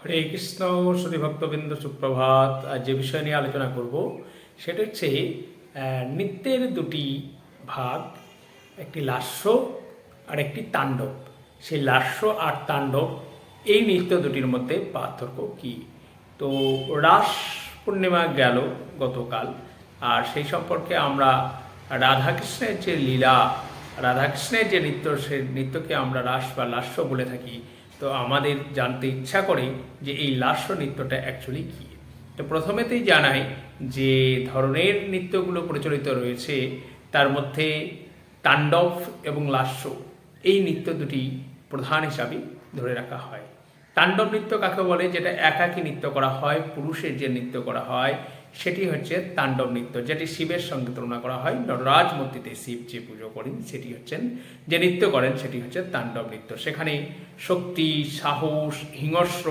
হরে কৃষ্ণ শ্রী ভক্তবৃন্দ সুপ্রভাত। আজ যে বিষয় নিয়ে আলোচনা করব, সেটা হচ্ছে নৃত্যের দুটি ভাগ, একটি লাস্য আর একটি তাণ্ডব। সেই লাস্য আর তাণ্ডব, এই নৃত্য দুটির মধ্যে পার্থক্য কি? তো রাস পূর্ণিমা গেল গতকাল, আর সেই সম্পর্কে আমরা রাধাকৃষ্ণের যে লীলা, রাধাকৃষ্ণের যে নৃত্য সেই নৃত্যকে আমরা রাস বা লাস্য বলে থাকি তো আমাদের জানতে ইচ্ছা করে যে এই লাস্য নৃত্যটা অ্যাকচুয়ালি কী? তো প্রথমেতেই জানাই যে ধরনের নৃত্যগুলো প্রচলিত রয়েছে, তার মধ্যে তাণ্ডব এবং লাস্য, এই নৃত্য দুটি প্রধান হিসাবে ধরে রাখা হয়। তাণ্ডব নৃত্য কাকে বলে? যেটা একাকী নৃত্য করা হয়, পুরুষের যে নৃত্য করা হয় সেটি হচ্ছে তাণ্ডব নৃত্য, যেটি শিবের সঙ্গে তুলনা করা হয়। নটরাজ মূর্তিতে শিব যে পুজো করেন, সেটি হচ্ছেন, যে নৃত্য করেন, সেটি হচ্ছে তাণ্ডব নৃত্য। সেখানে শক্তি, সাহস, হিংস্র,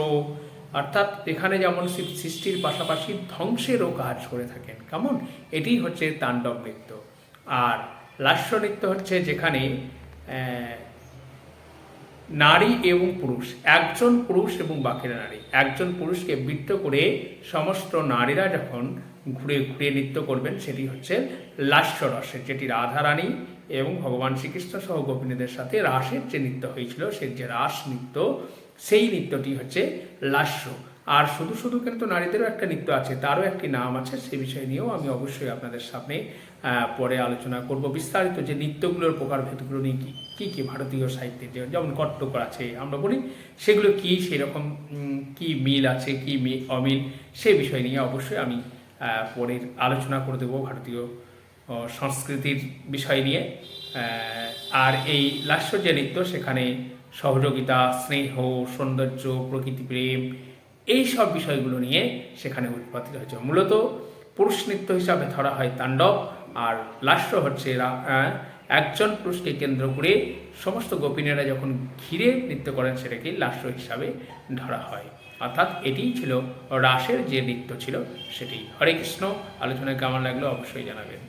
অর্থাৎ এখানে যেমন শিব সৃষ্টির পাশাপাশি ধ্বংসেরও কাজ করে থাকেন। কেমন? এটি হচ্ছে তাণ্ডব নৃত্য। আর লাস্য নৃত্য হচ্ছে যেখানে নারী এবং পুরুষ, একজন পুরুষ এবং বাকিরা নারী। একজন পুরুষকে বৃত্ত করে সমস্ত নারীরা যখন ঘুরে ঘুরে নৃত্য করবেন, সেটি হচ্ছে লাস্য রসে যেটি রাধারানী এবং ভগবান শ্রীকৃষ্ণ সহ গোপিনীদের সাথে রাসের যে নৃত্য হয়েছিল, সে যে রাস নৃত্য, সেই নৃত্যটি হচ্ছে লাস্য। আর শুধু শুধু কিন্তু নারীদেরও একটা নৃত্য আছে, তারও একটি নাম আছে, সে বিষয় নিয়েও আমি অবশ্যই আপনাদের সামনে পরে আলোচনা করব। বিস্তারিত যে নৃত্যগুলোর প্রকারভেদগুলো নিয়ে কী কী কী ভারতীয় সাহিত্যে যেমন কট্টকর আছে, আমরা বলি, সেগুলো কি, সেরকম কি মিল আছে, কি অমিল, সে বিষয় নিয়ে অবশ্যই আমি পরের আলোচনা করে দেবো ভারতীয় সংস্কৃতির বিষয় নিয়ে। আর এই লাস্য যে নৃত্য, সেখানে সহযোগিতা, স্নেহ, সৌন্দর্য, প্রকৃতি প্রেম এই সব বিষয়গুলো নিয়ে সেখানে উৎপাদিত হয়েছে। মূলত পুরুষ নৃত্য হিসাবে ধরা হয় তাণ্ডব, আর লাস্য হচ্ছে একজন পুরুষকে কেন্দ্র করে সমস্ত গোপিনীরা যখন ঘিরে নৃত্য করেন, সেটাকে লাস্য হিসাবে ধরা হয়। অর্থাৎ এটিই ছিল রাসের যে নৃত্য ছিল, সেটি। হরে কৃষ্ণ, আলোচনায় কেমন লাগল অবশ্যই জানাবেন।